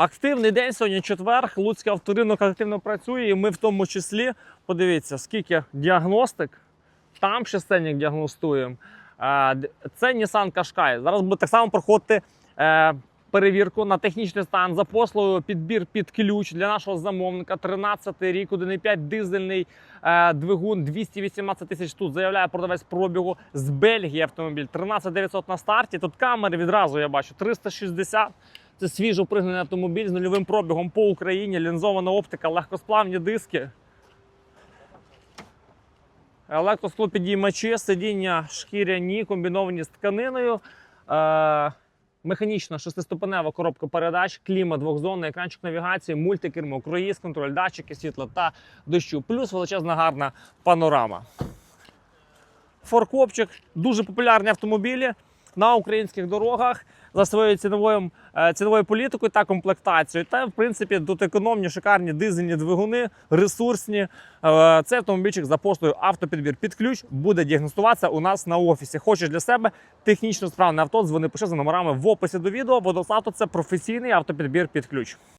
Активний день сьогодні четвер. Луцький авторинок активно працює, і ми в тому числі подивіться, скільки діагностик. Там ще сценік діагностуємо. Е, Це Nissan Qashqai. Зараз буде так само проходити е, перевірку на технічний стан за послугою підбір під ключ для нашого замовника. 13 рік, 1,5 дизельний е, двигун, 218 тисяч тут. Заявляє продавець пробігу з Бельгії автомобіль. 13 900 на старті. Тут камери відразу я бачу 360. Це свіжо пригнаний автомобіль з нульовим пробігом по Україні, лінзована оптика, легкосплавні диски. Електросклопідіймачі, сидіння шкіряні, комбіновані з тканиною. Е, механічна шестиступенева коробка передач, кліма двохзонний, екранчик навігації, мультикермо, круїз, контроль, датчики, світла та дощу. Плюс величезна гарна панорама. Форкопчик дуже популярні автомобілі на українських дорогах за своєю ціновою, е, ціновою політикою та комплектацією. Та, в принципі, тут економні, шикарні дизельні двигуни, ресурсні. Е, Цей автомобільчик за поштою автопідбір під ключ буде діагностуватися у нас на офісі. Хочеш для себе технічно справне авто, дзвони пиши за номерами в описі до відео. Водославто це професійний автопідбір під ключ.